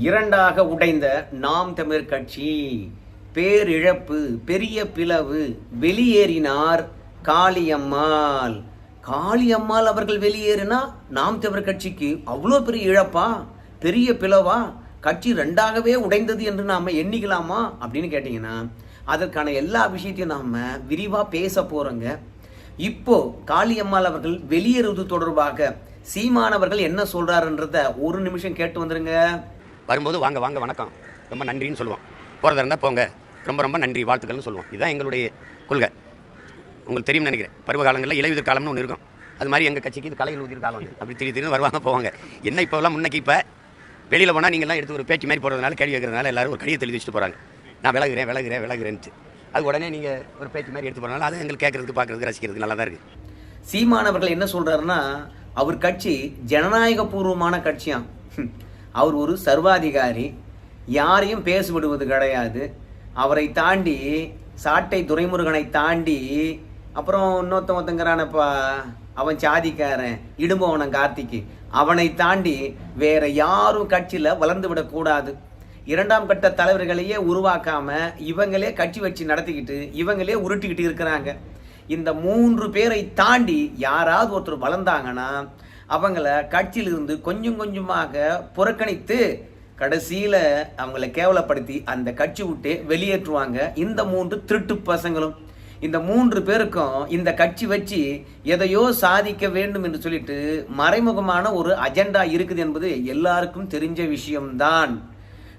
இரண்டாக உடைந்த நாம் தமிழ் கட்சி பேரிழப்பு பெரிய பிளவு வெளியேறினார் காளியம்மாள். காளியம்மாள் அவர்கள் வெளியேறினா நாம் தமிழ் கட்சிக்கு அவ்வளோ பெரிய இழப்பா பெரிய பிளவா? கட்சி ரெண்டாகவே உடைந்தது என்று நாம எண்ணிக்கலாமா அப்படின்னு கேட்டிங்கன்னா அதற்கான எல்லா விஷயத்தையும் நாம விரிவா பேச போறோங்க. இப்போ காளியம்மாள் அவர்கள் வெளியேறுவது தொடர்பாக சீமானவர்கள் என்ன சொல்றாருன்றத ஒரு நிமிஷம் கேட்டு வந்துருங்க. வரும்போது வாங்க வாங்க வணக்கம். ரொம்ப நன்றின்னு சொல்லுவோம். போகிறதா இருந்தால் போங்க. ரொம்ப ரொம்ப நன்றி வாழ்த்துக்கள்னு சொல்லுவோம். இதுதான் எங்களுடைய கொள்கை. உங்களுக்கு தெரியும் நினைக்கிறேன். பருவ காலங்களில் இலையுதிர் காலம்னு ஒன்று இருக்கும். அது மாதிரி எங்கள் கட்சிக்கு இது கலையில் உதிர் காலம் அப்படி தெரிய தெரியும் வருவாங்க போவாங்க. என்ன இப்போலாம் முன்னைக்கு இப்போ? வெளியில் போனால் நீங்கள்லாம் எடுத்து ஒரு பேச்சு மாதிரி போகிறதுனால கேள்வி கேட்கறதுனால எல்லாரும் ஒரு கடிதத்தை எழுதி வச்சுட்டு போகிறாங்க நான் விலகுறேன் விலகுறேன் விலகுறேன்ட்டு. அது உடனே நீங்கள் ஒரு பேச்சு மாதிரி எடுத்து போனாலும் அது எங்களுக்கு கேட்கறதுக்கு பார்க்கறதுக்கு ரசிக்கிறதுக்கு நல்லா தான் இருக்குது சீமானவர்கள் என்ன சொல்றாருன்னா அவர் கட்சி ஜனநாயக பூர்வமான கட்சியாம் அவர் ஒரு சர்வாதிகாரி யாரையும் பேசிவிடுவது கிடையாது. அவரை தாண்டி சாட்டை துரைமுருகனை தாண்டி அப்புறம் இன்னொருத்த ஒருத்தங்கிறானப்பா அவன் சாதிக்காரன் இடும்பவனன் கார்த்திக்கு அவனை தாண்டி வேற யாரும் கட்சியில் வளர்ந்து விடக்கூடாது. இரண்டாம் கட்ட தலைவர்களையே உருவாக்காம இவங்களே கட்சி வச்சு நடத்திக்கிட்டு இவங்களே உருட்டிக்கிட்டு இருக்கிறாங்க. இந்த மூன்று பேரை தாண்டி யாராவது ஒருத்தர் வளர்ந்தாங்கன்னா அவங்கள கட்சியிலிருந்து கொஞ்சம் கொஞ்சமாக புறக்கணித்து கடைசியில் அவங்கள கேவலப்படுத்தி அந்த கட்சி விட்டு வெளியேற்றுவாங்க. இந்த மூன்று திருட்டு பசங்களும். இந்த மூன்று பேருக்கும் இந்த கட்சி வச்சு எதையோ சாதிக்க வேண்டும் என்று சொல்லிட்டு மறைமுகமான ஒரு அஜெண்டா இருக்குது என்பது எல்லாருக்கும் தெரிஞ்ச விஷயம்தான்.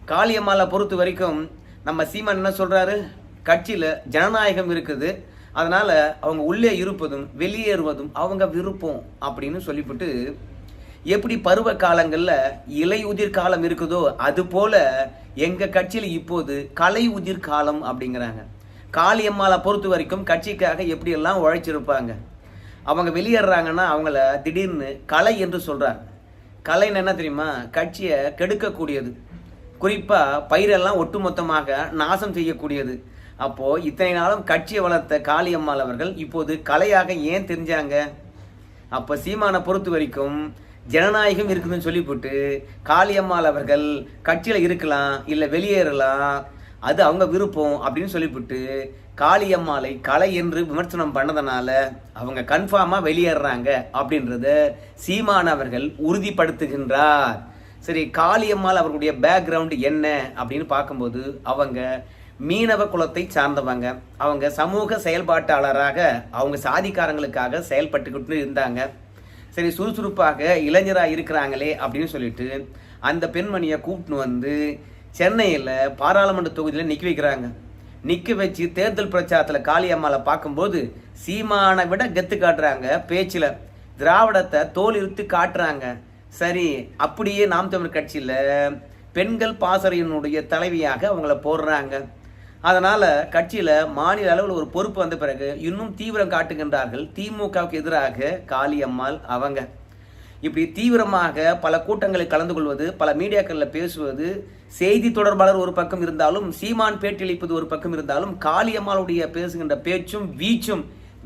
காளியம்மாவை பொறுத்த வரைக்கும் நம்ம சீமான் என்ன சொல்கிறாரு கட்சியில் ஜனநாயகம் இருக்குது. அதனால் அவங்க உள்ளே இருப்பதும் வெளியேறுவதும் அவங்க விருப்பம் அப்படின்னு சொல்லிவிட்டு எப்படி பருவ காலங்களில் இலை உதிர் காலம் இருக்குதோ அது போல் எங்கள் கட்சியில் இப்போது கலை உதிர் காலம் அப்படிங்கிறாங்க. காளியம்மாளை பொறுத்த வரைக்கும் கட்சிக்காக எப்படியெல்லாம் உழைச்சிருப்பாங்க? அவங்க வெளியேறாங்கன்னா அவங்கள திடீர்னு கலை என்று சொல்கிறாங்க கலைன்னு என்ன தெரியுமா? கட்சியை கெடுக்கக்கூடியது. குறிப்பாக பயிரெல்லாம் ஒட்டுமொத்தமாக நாசம் செய்யக்கூடியது. அப்போது இத்தனை நாளும் கட்சியை வளர்த்த காளியம்மாள் அவர்கள் இப்போது கலையாக ஏன் தெரிஞ்சாங்க? அப்போ சீமானை பொறுத்த வரைக்கும் ஜனநாயகம் இருக்குதுன்னு சொல்லிவிட்டு காளியம்மாள் அவர்கள் கட்சியில் இருக்கலாம் இல்லை வெளியேறலாம் அது அவங்க விருப்பம் அப்படின்னு சொல்லிவிட்டு காளியம்மாளை கலை என்று விமர்சனம் பண்ணதுனால அவங்க கன்ஃபார்மாக வெளியேறாங்க அப்படின்றத சீமானவர்கள் உறுதிப்படுத்துகின்றார். சரி காளியம்மாள் அவர்களுடைய பேக்ரவுண்ட் என்ன அப்படின்னு பார்க்கும்போது அவங்க மீனவ குலத்தை சார்ந்தவங்க. அவங்க சமூக செயல்பாட்டாளராக அவங்க சாதிக்காரங்களுக்காக செயல்பட்டுக்கிட்டு இருந்தாங்க. சரி சுறுசுறுப்பாக இளைஞராக இருக்கிறாங்களே அப்படின்னு சொல்லிட்டு அந்த பெண்மணியை கூப்பிட்டு வந்து சென்னையில் பாராளுமன்ற தொகுதியில் நிற்க வைக்கிறாங்க. நிற்க வச்சு தேர்தல் பிரச்சாரத்தில் காளியம்மாவை பார்க்கும்போது சீமானை விட கெத்து காட்டுறாங்க பேச்சில். திராவிடத்தை தோல் இழுத்து காட்டுறாங்க. சரி அப்படியே நாம் தமிழ் கட்சியில் பெண்கள் பாசறையினுடைய தலைவியாக அவங்கள போடுறாங்க. அதனால் கட்சியில் மாநில அளவில் ஒரு பொறுப்பு வந்த பிறகு இன்னும் தீவிரம் காட்டுகின்றார்கள். திமுகவுக்கு எதிராக காளியம்மாள் அவங்க. இப்படி தீவிரமாக பல கூட்டங்களில் கலந்து கொள்வது பல மீடியாக்களில் பேசுவது செய்தி தொடர்பாளர் ஒரு பக்கம் இருந்தாலும் சீமான் பேட்டியளிப்பது ஒரு பக்கம் இருந்தாலும் காளியம்மாளுடைய பேசுகின்ற பேச்சும் வீச்சும்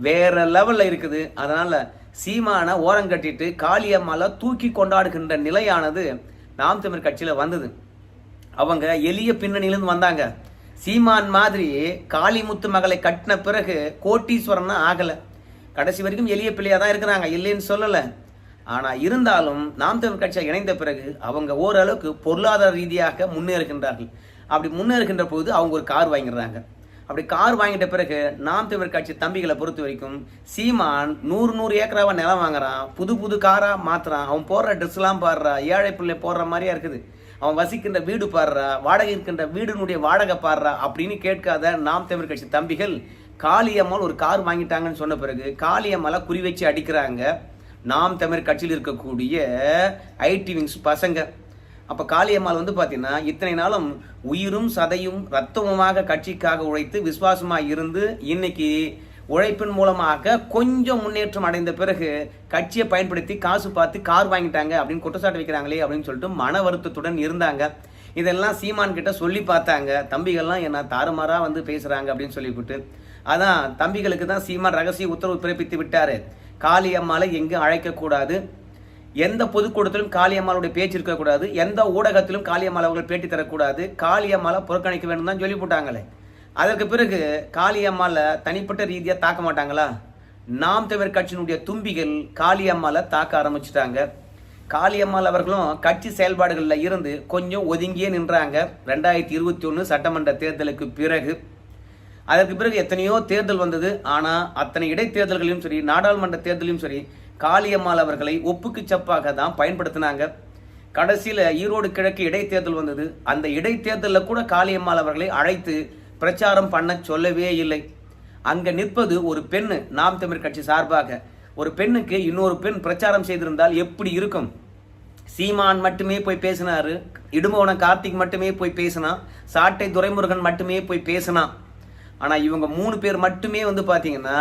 வேற லெவலில் இருக்குது. அதனால் சீமான ஓரங்கட்டிட்டு காளியம்மாவை தூக்கி கொண்டாடுகின்ற நிலையானது நாம் தமிழ் கட்சியில் வந்தது. அவங்க எளிய பின்னணியிலிருந்து வந்தாங்க. சீமான் மாதிரி காளிமுத்து மகளை கட்டின பிறகு கோட்டீஸ்வரன் ஆகலை. கடைசி வரைக்கும் எளிய பிள்ளையாக தான் இருக்கிறாங்க இல்லைன்னு சொல்லலை. ஆனால் இருந்தாலும் நாம் தமிழ் கட்சியாக இணைந்த பிறகு அவங்க ஓரளவுக்கு பொருளாதார ரீதியாக முன்னேறுகின்றார்கள். அப்படி முன்னேறுகின்ற போது அவங்க ஒரு கார் வாங்கிடுறாங்க. அப்படி கார் வாங்கிட்ட பிறகு நாம் தமிழ் கட்சி தம்பிகளை பொறுத்த வரைக்கும் சீமான் நூறு நூறு ஏக்கராவா நிலம் வாங்குறான் புது புது காரா மாத்துறான் அவன் போடுற ட்ரெஸ்லாம் பாடுறா ஏழை பிள்ளை போடுற மாதிரியா இருக்குது. அவன் வசிக்கின்ற வீடு பாடுறா வாடகை இருக்கின்ற வீடுனுடைய வாடகை பாடுறா அப்படின்னு கேட்காத நாம் தமிழ் கட்சி தம்பிகள் காளியம்மாள் ஒரு கார் வாங்கிட்டாங்கன்னு சொன்ன பிறகு காளியம்மாளை குறி வச்சு அடிக்கிறாங்க நாம் தமிழ் கட்சியில் இருக்கக்கூடிய ஐடி விங்ஸ் பசங்க. அப்போ காளியம்மாள் வந்து பார்த்தீங்கன்னா இத்தனை நாளும் உயிரும் சதையும் ரத்தமுமாக கட்சிக்காக உழைத்து விசுவாசமாக இருந்து இன்னைக்கு உழைப்பின் மூலமாக கொஞ்சம் முன்னேற்றம் அடைந்த பிறகு கட்சியை பயன்படுத்தி காசு பார்த்து கார் வாங்கிட்டாங்க அப்படின்னு குற்றச்சாட்டு வைக்கிறாங்களே அப்படின்னு சொல்லிட்டு மன வருத்தத்துடன் இருந்தாங்க. இதெல்லாம் சீமான் கிட்ட சொல்லி பார்த்தாங்க. தம்பிகள்லாம் என்ன தாறுமாறாக வந்து பேசுகிறாங்க அப்படின்னு சொல்லிவிட்டு. அதான் தம்பிகளுக்கு தான் சீமான் ரகசிய உத்தரவு பிறப்பித்து விட்டார். காளியம்மாளை எங்கும் அழைக்கக்கூடாது. எந்த பொதுக்கூட்டத்திலும் காளியம்மாளுடைய பேச்சு இருக்கக்கூடாது. எந்த ஊடகத்திலும் காளியம்மாள் அவர்கள் பேட்டி தரக்கூடாது. காளியம்மாளை புறக்கணிக்க வேண்டும் தான் சொல்லி போட்டாங்களே. அதற்கு பிறகு காளியம்மாளை தனிப்பட்ட ரீதியாக தாக்க மாட்டாங்களா? நாம் தமிழர் கட்சியினுடைய தும்பிகள் காளியம்மாளை தாக்க ஆரம்பிச்சிட்டாங்க. காளியம்மாள் அவர்களும் கட்சி செயல்பாடுகளில் இருந்து கொஞ்சம் ஒதுங்கியே நின்றாங்க. ரெண்டாயிரத்தி இருபத்தி ஒன்று சட்டமன்ற தேர்தலுக்கு பிறகு. அதற்கு பிறகு எத்தனையோ தேர்தல் வந்தது. ஆனால் அத்தனை இடைத்தேர்தல்களையும் சரி நாடாளுமன்ற தேர்தலையும் சரி காளியம்மாள் அவர்களை ஒப்புக்கு சப்பாக தான் பயன்படுத்தினாங்க. கடைசியில் ஈரோடு கிழக்கு இடைத்தேர்தல் வந்தது. அந்த இடைத்தேர்தலில் கூட காளியம்மாள் அவர்களை அழைத்து பிரச்சாரம் பண்ண சொல்லவே இல்லை. அங்கே நிற்பது ஒரு பெண் நாம் தமிழ் கட்சி சார்பாக. ஒரு பெண்ணுக்கு இன்னொரு பெண் பிரச்சாரம் செய்திருந்தால் எப்படி இருக்கும்? சீமான் மட்டுமே போய் பேசினாரு இடுமோன கார்த்திக் மட்டுமே போய் பேசினான் சாட்டை துரைமுருகன் மட்டுமே போய் பேசினான் ஆனால் இவங்க மூணு பேர் மட்டுமே வந்து பார்த்தீங்கன்னா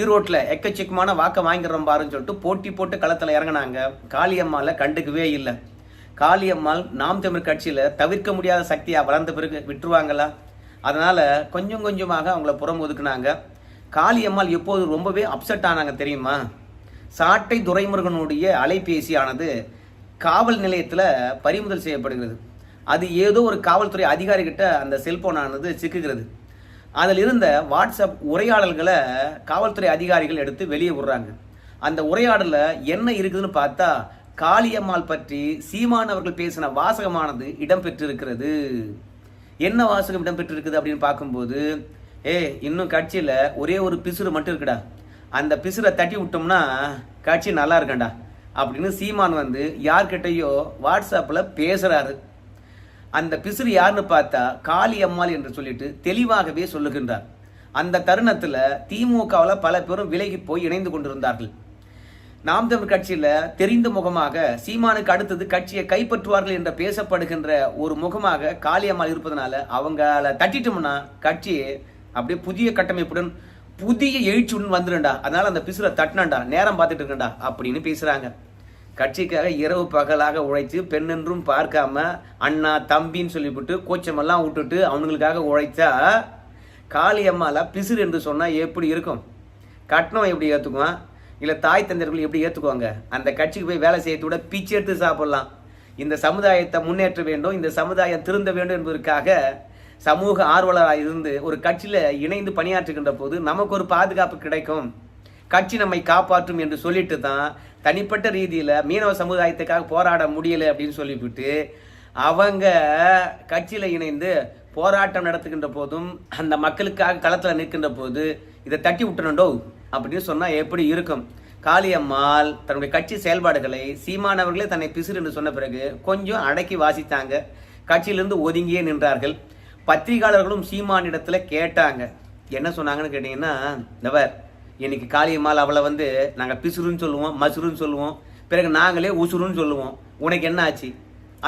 ஈரோட்டில் எக்கச்சக்கமான வாக்கை வாங்கிடுறோம் பாருன்னு சொல்லிட்டு போட்டி போட்டு களத்தில் இறங்கினாங்க. காளியம்மாளை கண்டுக்கவே இல்லை. காளியம்மாள் நாம் தமிழ் கட்சியில் தவிர்க்க முடியாத சக்தியாக வளர்ந்த பிறகு விட்டுருவாங்களா? அதனால் கொஞ்சம் கொஞ்சமாக அவங்கள புறம் ஒதுக்குனாங்க. காளியம்மாள் எப்போது ரொம்பவே அப்செட் ஆனாங்க தெரியுமா? சாட்டை துரைமுருகனுடைய அலைபேசி ஆனது காவல் நிலையத்தில் பறிமுதல் செய்யப்படுகிறது. அது ஏதோ ஒரு காவல்துறை அதிகாரிகிட்ட அந்த செல்போன் ஆனது சிக்குகிறது. அதில் இருந்த வாட்ஸ்அப் உரையாடல்களை காவல்துறை அதிகாரிகள் எடுத்து வெளியே விடுறாங்க. அந்த உரையாடலில் என்ன இருக்குதுன்னு பார்த்தா காளியம்மாள் பற்றி சீமான் அவர்கள் பேசின வாசகமானது இடம்பெற்றிருக்கிறது. என்ன வாசகம் இடம்பெற்றிருக்குது அப்படின்னு பார்க்கும்போது ஏ இன்னும் கட்சியில் ஒரே ஒரு பிசுறு மட்டும் இருக்குடா. அந்த பிசுரை தட்டி விட்டோம்னா கட்சி நல்லா இருக்கண்டா. அப்படின்னு சீமான் வந்து யார்கிட்டயோ வாட்ஸ்அப்பில் பேசுகிறாரு அந்த பிசுறு யாருன்னு பார்த்தா காளி அம்மாள் என்று சொல்லிட்டு தெளிவாகவே சொல்லுகின்றார். அந்த தருணத்தில் திமுகவில் பல பேரும் விலகி போய் இணைந்து கொண்டிருந்தார்கள். நாம் தமிழ் கட்சியில் தெரிந்த முகமாக சீமானுக்கு அடுத்தது கட்சியை கைப்பற்றுவார்கள் என்று பேசப்படுகின்ற ஒரு முகமாக காளியம்மாள் இருப்பதனால அவங்கள தட்டிட்டோம்னா கட்சியை அப்படியே புதிய கட்டமைப்புடன் புதிய எழுச்சியுடன் வந்துருண்டா அதனால அந்த பிசுரை தட்டினாண்டா நேரம் பார்த்துட்டு இருக்கண்டா அப்படின்னு பேசுறாங்க. கட்சிக்காக இரவு பகலாக உழைத்து பெண்ணென்றும் பார்க்காம அண்ணா தம்பின்னு சொல்லிவிட்டு கோச்சமெல்லாம் விட்டுட்டு அவனுங்களுக்காக உழைத்தா காளியம்மால பிசுறு என்று சொன்னால் எப்படி இருக்கும்? கட்டணம் எப்படி ஏற்றுக்குவான் இல்லை தாய் தந்தர்கள் எப்படி ஏற்றுக்குவாங்க அந்த கட்சிக்கு போய் வேலை செய்யறத விட பிச்சை எடுத்து சாப்பிட்லாம். இந்த சமுதாயத்தை முன்னேற்ற வேண்டும் இந்த சமுதாயம் திருந்த வேண்டும் என்பதற்காக சமூக ஆர்வலராக இருந்து ஒரு கட்சியில் இணைந்து பணியாற்றுகின்ற போது நமக்கு ஒரு பாதுகாப்பு கிடைக்கும். கட்சி நம்மை காப்பாற்றும் என்று சொல்லிட்டு தான் தனிப்பட்ட ரீதியில் மீனவ சமுதாயத்துக்காக போராட முடியலை அப்படின்னு சொல்லிவிட்டு அவங்க கட்சியில் இணைந்து போராட்டம் நடத்துகின்ற போதும் அந்த மக்களுக்காக களத்தில் நிற்கின்ற போது இதை தட்டி விட்டணுண்டோ அப்படின்னு சொன்னால் எப்படி இருக்கும்? காளியம்மாள் தன்னுடைய கட்சி செயல்பாடுகளை சீமானவர்களே தன்னை பிசுறு என்று சொன்ன பிறகு கொஞ்சம் அடக்கி வாசித்தாங்க கட்சியிலிருந்து ஒதுங்கியே நின்றார்கள். பத்திரிகையாளர்களும் சீமானிடத்தில் கேட்டாங்க. என்ன சொன்னாங்கன்னு கேட்டிங்கன்னா இந்தவர் இன்னைக்கு காளியம்மாள் அவளை வந்து நாங்கள் பிசுறுன்னு சொல்லுவோம் மசுருன்னு சொல்லுவோம். பிறகு நாங்களே உசுருன்னு சொல்லுவோம். உனக்கு என்ன ஆச்சு?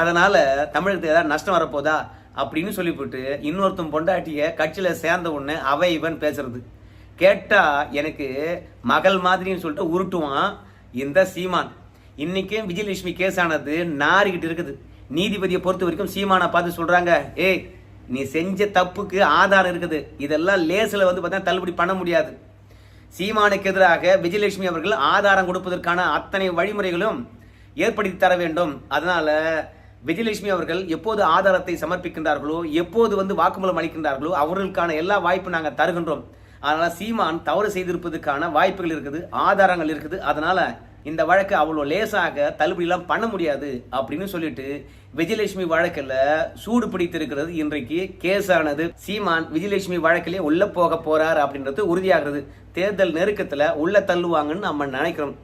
அதனால் தமிழுக்கு ஏதாவது நஷ்டம் வரப்போதா? அப்படின்னு சொல்லிவிட்டு இன்னொருத்தன் பொண்டாட்டிய கட்சியில் சேர்ந்த உடனே அவை இவன் பேசுறது. கேட்டால் எனக்கு மகள் மாதிரின்னு சொல்லிட்டு உருட்டுவான் இந்த சீமான். இன்றைக்கும் விஜயலட்சுமி கேஸ் ஆனது நாரிக்கிட்டு இருக்குது. நீதிபதியை பொறுத்த வரைக்கும் சீமானை பார்த்து சொல்கிறாங்க ஏய் நீ செஞ்ச தப்புக்கு ஆதாரம் இருக்குது. இதெல்லாம் லேசில் வந்து பார்த்தா தள்ளுபடி பண்ண முடியாது. சீமானுக்கு எதிராக விஜயலட்சுமி அவர்கள் ஆதாரம் கொடுப்பதற்கான அத்தனை வழிமுறைகளும் ஏற்படுத்தி தர வேண்டும். அதனால விஜயலட்சுமி அவர்கள் எப்போது ஆதாரத்தை சமர்ப்பிக்கின்றார்களோ எப்போது வந்து வாக்குமூலம் அளிக்கின்றார்களோ அவர்களுக்கான எல்லா வாய்ப்பும் நாங்கள் தருகின்றோம். அதனால சீமான் தவறு செய்திருப்பதற்கான வாய்ப்புகள் இருக்குது ஆதாரங்கள் இருக்குது. அதனால இந்த வழக்கு அவ்வளோ லேசாக தள்ளுபடியெல்லாம் பண்ண முடியாது அப்படின்னு சொல்லிட்டு விஜயலட்சுமி வழக்கில் சூடு பிடித்திருக்கிறது இன்றைக்கு கேஸானது. சீமான் விஜயலட்சுமி வழக்கிலே உள்ளே போக போகிறார் அப்படின்றது உறுதியாகிறது. தேர்தல் நெருக்கத்தில் உள்ளே தள்ளுவாங்கன்னு நம்ம நினைக்கிறோம்.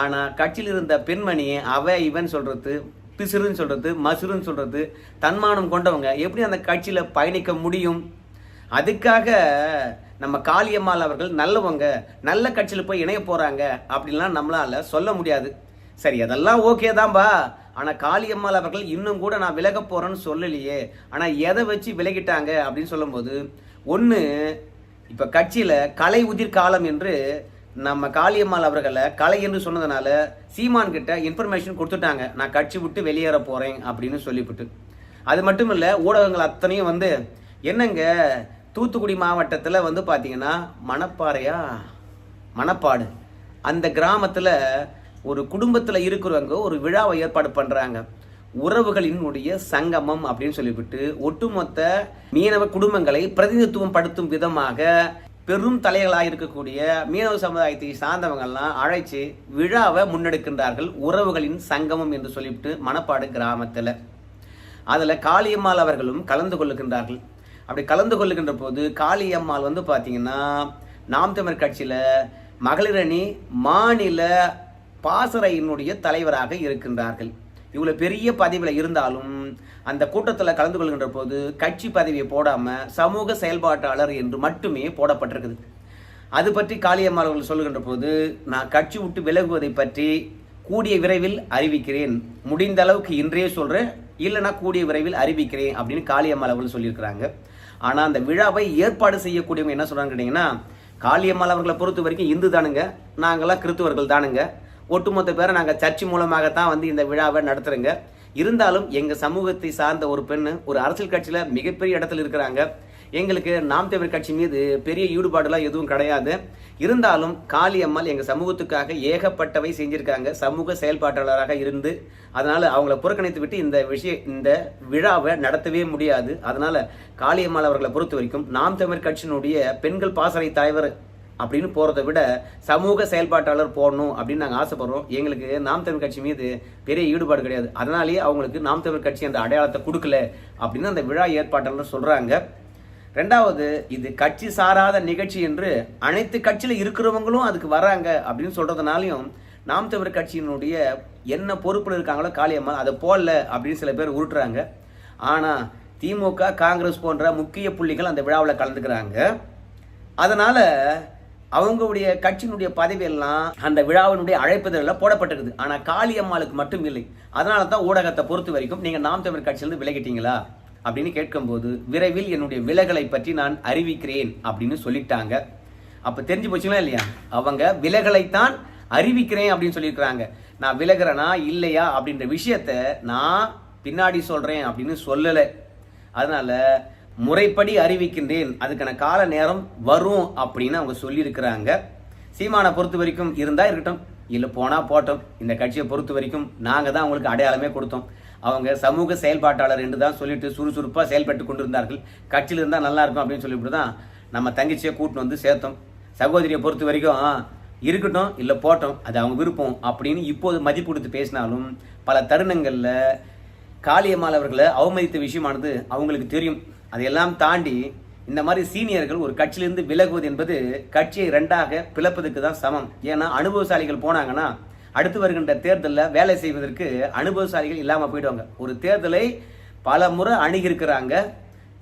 ஆனால் கட்சியில் இருந்த பெண்மணி அவ இவன் சொல்கிறது பிசுறுன்னு சொல்கிறது மசுருன்னு சொல்கிறது தன்மானம் கொண்டவங்க எப்படி அந்த கட்சியில் பயணிக்க முடியும்? அதுக்காக நம்ம காளியம்மாள் அவர்கள் நல்லவங்க நல்ல கட்சியில் போய் இணைய போகிறாங்க அப்படின்லாம் நம்மளால் சொல்ல முடியாது. சரி அதெல்லாம் ஓகே தான்பா. ஆனால் காளியம்மாள் அவர்கள் இன்னும் கூட நான் விலக போகிறேன்னு சொல்லலையே. ஆனால் எதை வச்சு விலகிட்டாங்க அப்படின்னு சொல்லும்போது ஒன்று இப்போ கட்சியில் கலை உதிர் காலம் என்று நம்ம காளியம்மாள் அவர்களை கலை என்று சொன்னதுனால சீமான் கிட்ட இன்ஃபர்மேஷன் கொடுத்துட்டாங்க. நான் கட்சி விட்டு வெளியேற போகிறேன் அப்படின்னு சொல்லிவிட்டு. அது மட்டும் இல்லை ஊடகங்கள் அத்தனையும் வந்து என்னங்க தூத்துக்குடி மாவட்டத்தில் வந்து பார்த்தீங்கன்னா மணப்பாறையா? மணப்பாடு. அந்த கிராமத்தில் ஒரு குடும்பத்தில் இருக்கிறவங்க ஒரு விழாவை ஏற்பாடு பண்ணுறாங்க உறவுகளினுடைய சங்கமம் அப்படின்னு சொல்லிவிட்டு ஒட்டுமொத்த மீனவ குடும்பங்களை பிரதிநிதித்துவம் படுத்தும் விதமாக பெரும் தலைகளாக இருக்கக்கூடிய மீனவ சமுதாயத்தை சார்ந்தவங்கள்லாம் அழைச்சி விழாவை முன்னெடுக்கின்றார்கள். உறவுகளின் சங்கமம் என்று சொல்லிவிட்டு மணப்பாடு கிராமத்தில். அதில் காளியம்மாள் அவர்களும் கலந்து கொள்ளுகின்றார்கள். அப்படி கலந்து கொள்ளுகின்ற போது காளியம்மாள் வந்து பார்த்தீங்கன்னா நாம் தமிழ் கட்சியில் மகளிரணி மாநில பாசறையினுடைய தலைவராக இருக்கின்றார்கள். இவ்வளோ பெரிய பதவியில் இருந்தாலும் அந்த கூட்டத்தில் கலந்து கொள்கின்ற போது கட்சி பதவியை போடாமல் சமூக செயல்பாட்டாளர் என்று மட்டுமே போடப்பட்டிருக்குது. அது பற்றி காளியம்மாள் அவர்கள் சொல்லுகின்ற போது நான் கட்சி விட்டு விலகுவதை பற்றி கூடிய விரைவில் அறிவிக்கிறேன். முடிந்த அளவுக்கு இன்றே சொல்கிறேன் இல்லைன்னா கூடிய விரைவில் அறிவிக்கிறேன் அப்படின்னு காளியம்மாள் அவர்கள் சொல்லியிருக்கிறாங்க. ஆனால் அந்த விழாவை ஏற்பாடு செய்யக்கூடியவங்க என்ன சொல்கிறாங்க கேட்டிங்கன்னா காளியம்மாள் அவர்களை பொறுத்த வரைக்கும் இந்து தானுங்க. நாங்களாம் கிறித்துவர்கள் தானுங்க. ஒட்டுமொத்த பேரை நாங்கள் சர்ச் மூலமாகத்தான் வந்து இந்த விழாவை நடத்துகிறோங்க இருந்தாலும் எங்கள் சமூகத்தை சார்ந்த ஒரு பெண்ணு ஒரு அரசியல் கட்சியில் மிகப்பெரிய இடத்துல இருக்கிறாங்க. எங்களுக்கு நாம் தமிழ் கட்சி மீது பெரிய ஈடுபாடுலாம் எதுவும் கிடையாது. இருந்தாலும் காளியம்மாள் எங்கள் சமூகத்துக்காக ஏகப்பட்டவை செஞ்சிருக்காங்க. சமூக செயல்பாட்டாளராக இருந்து அதனால் அவங்கள புறக்கணித்து விட்டு இந்த விஷய இந்த விழாவை நடத்தவே முடியாது. அதனால் காளியம்மாள் அவர்களை பொறுத்த வரைக்கும் நாம் தமிழ் கட்சியினுடைய பெண்கள் பாசறை தலைவர் அப்படின்னு போறதை விட சமூக செயல்பாட்டாளர் போடணும் அப்படின்னு நாங்கள் ஆசைப்படுறோம். எங்களுக்கு நாம் தமிழ் கட்சி மீது பெரிய ஈடுபாடு கிடையாது. அதனாலேயே அவங்களுக்கு நாம் தமிழ் கட்சி அந்த அடையாளத்தை கொடுக்கல அப்படின்னு அந்த விழா ஏற்பாட்டாளர் சொல்றாங்க. ரெண்டாவது இது கட்சி சாராத நிகழ்ச்சி என்று அனைத்து கட்சியில் இருக்கிறவங்களும் அதுக்கு வராங்க அப்படின்னு சொல்றதுனாலையும் நாம் தமிழர் கட்சியினுடைய என்ன பொறுப்பில் இருக்காங்களோ காளியம்மா அதை போடல அப்படின்னு சில பேர் உருட்டுறாங்க. ஆனால் திமுக காங்கிரஸ் போன்ற முக்கிய புள்ளிகள் அந்த விழாவில் கலந்துக்கிறாங்க. அதனால அவங்களுடைய கட்சியினுடைய பதவியெல்லாம் அந்த விழாவினுடைய அழைப்புதலில் போடப்பட்டிருக்குது. ஆனால் காளியம்மாளுக்கு மட்டும் இல்லை. அதனால தான் ஊடகத்தை பொறுத்த வரைக்கும் நீங்கள் நாம் தமிழ் கட்சியிலிருந்து விலகிட்டீங்களா? அப்படின்னு கேட்கும்போது விரைவில் என்னுடைய விலகலை பற்றி நான் அறிவிக்கிறேன் அப்படின்னு சொல்லிட்டாங்க. அப்போ தெரிஞ்சு போச்சுங்களா இல்லையா? அவங்க விலகலைத்தான் அறிவிக்கிறேன் அப்படின்னு சொல்லியிருக்கிறாங்க. நான் விலகிறேனா? இல்லையா? அப்படின்ற விஷயத்த நான் பின்னாடி சொல்கிறேன் அப்படின்னு சொல்லலை. அதனால் முறைப்படி அறிவிக்கின்றேன். அதுக்கான கால நேரம் வரும் அப்படின்னு அவங்க சொல்லியிருக்கிறாங்க. சீமானை பொறுத்த வரைக்கும் இருந்தால் இருக்கட்டும். இல்லை போனால் போட்டோம் இந்த கட்சியை பொறுத்த வரைக்கும் நாங்கள் தான் அவங்களுக்கு அடையாளமே கொடுத்தோம். அவங்க சமூக செயல்பாட்டாளர் என்று தான் சொல்லிட்டு சுறுசுறுப்பாக செயல்பட்டு கொண்டிருந்தார்கள். கட்சியில் இருந்தால் நல்லா இருக்கும் அப்படின்னு சொல்லிவிட்டு தான் நம்ம தங்கச்சியை கூட்டின்னு வந்து சேர்த்தோம். சகோதரியை பொறுத்த வரைக்கும் இருக்கட்டும் இல்லை போட்டோம் அது அவங்க விருப்பம் அப்படின்னு இப்போது மதிப்பு கொடுத்து பேசினாலும் பல தருணங்களில் காளியம்மாள் அவர்களை அவமதித்த விஷயமானது அவங்களுக்கு தெரியும். அதையெல்லாம் தாண்டி இந்த மாதிரி சீனியர்கள் ஒரு கட்சியிலிருந்து விலகுவது என்பது கட்சியை ரெண்டாக பிளப்பதுக்கு தான் சமம். ஏன்னா அனுபவசாலிகள் போனாங்கன்னா அடுத்து வருகின்ற தேர்தலில் வேலை செய்வதற்கு அனுபவசாலிகள் இல்லாமல் போயிடுவாங்க. ஒரு தேர்தலை பல முறை அணுகியிருக்கிறாங்க.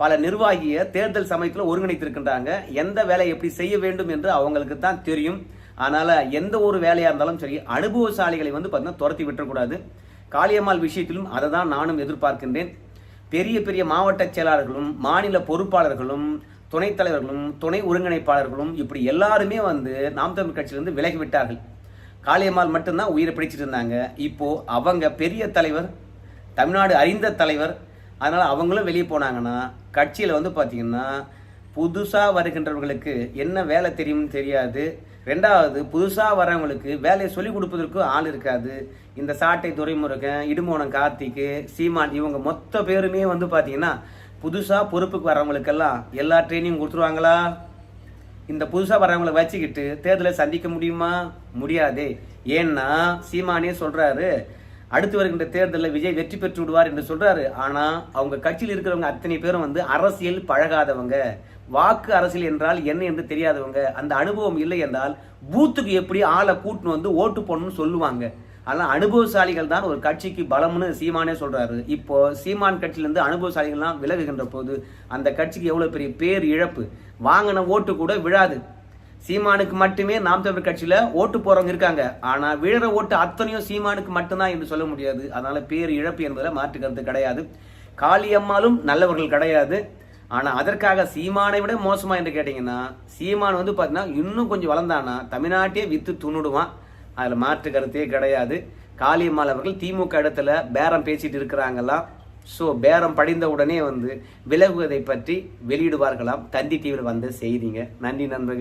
பல நிர்வாகிய தேர்தல் சமயத்தில் ஒருங்கிணைத்திருக்கின்றாங்க. எந்த வேலையை எப்படி செய்ய வேண்டும் என்று அவங்களுக்கு தான் தெரியும். அதனால் எந்த ஒரு வேலையாக இருந்தாலும் சரி அனுபவசாலிகளை வந்து பார்த்தீங்கன்னா துரத்தி விட்டுறக்கூடாது. காளியம்மாள் விஷயத்திலும் அதை தான் நானும் எதிர்பார்க்கின்றேன். பெரிய பெரிய மாவட்ட செயலாளர்களும் மாநில பொறுப்பாளர்களும் துணைத் தலைவர்களும் துணை ஒருங்கிணைப்பாளர்களும் இப்படி எல்லாருமே வந்து நாம் தமிழ் கட்சியிலிருந்து விலகி விட்டார்கள். காளியம்மாள் மட்டும்தான் உயிரை பிடிச்சிட்டு இருந்தாங்க. இப்போ அவங்க பெரிய தலைவர் தமிழ்நாடு அறிந்த தலைவர் அதனால் அவங்களும் வெளியே போனாங்கன்னா கட்சியில் வந்து பார்த்திங்கன்னா புதுசாக வருகின்றவர்களுக்கு என்ன வேலை தெரியும்னு தெரியாது. ரெண்டாவது புதுசாக வரவங்களுக்கு வேலையை சொல்லிக் கொடுப்பதற்கு ஆள் இருக்காது. இந்த சாட்டை துறைமுருகன் இடுமோனம் கார்த்திக்கு சீமான் இவங்க மொத்த பேருமே வந்து பார்த்தீங்கன்னா புதுசாக பொறுப்புக்கு வரவங்களுக்கெல்லாம் எல்லா ட்ரைனிங் கொடுத்துருவாங்களா? இந்த புதுசாக வர்றவங்களை வச்சுக்கிட்டு தேர்தலை சந்திக்க முடியுமா? முடியாதே. ஏன்னா சீமானே சொல்கிறாரு அடுத்து வருகின்ற தேர்தலில் விஜய் வெற்றி பெற்று விடுவார் என்று சொல்கிறாரு ஆனால் அவங்க கட்சியில் இருக்கிறவங்க அத்தனை பேரும் வந்து அரசியல் பழகாதவங்க. வாக்கு அரசியல் என்றால் என்ன என்று தெரியாதவங்க. அந்த அனுபவம் இல்லை என்றால் பூத்துக்கு எப்படி ஆளை கூட்டின்னு வந்து ஓட்டு போடணும்னு சொல்லுவாங்க. அதெல்லாம் அனுபவசாலிகள் தான் ஒரு கட்சிக்கு பலம்னு சீமானே சொல்கிறாரு இப்போ சீமான் கட்சியிலேருந்து அனுபவசாலிகள்லாம் விலகுகின்ற போது அந்த கட்சிக்கு எவ்வளோ பெரிய பேர் இழப்பு? வாங்கின ஓட்டு கூட விழாது. சீமானுக்கு மட்டுமே நாம் தமிழ் கட்சியில் ஓட்டு போகிறவங்க இருக்காங்க. ஆனால் விழுற ஓட்டு அத்தனையும் சீமானுக்கு மட்டும்தான் என்று சொல்ல முடியாது. அதனால் பேர் இழப்பு என்பதில் மாற்றுக்கிறது கிடையாது. காளியம்மாளும் நல்லவர்கள் கிடையாது. ஆனால் அதற்காக சீமானை விட மோசமாக என்று கேட்டிங்கன்னா சீமான் வந்து பார்த்தீங்கன்னா இன்னும் கொஞ்சம் வளர்ந்தானா தமிழ்நாட்டையே விற்று துண்ணுடுவான். அதில் மாற்று கருத்தே கிடையாது. காளியம்மாள் அவர்கள் திமுக இடத்துல பேரம் பேசிட்டு இருக்கிறாங்களாம் ஸோ பேரம் படிந்த உடனே வந்து விலகுவதை பற்றி வெளியிடுவார்களாம். தந்தி டிவியில் வந்த செய்திங்க. நன்றி நண்பர்களே.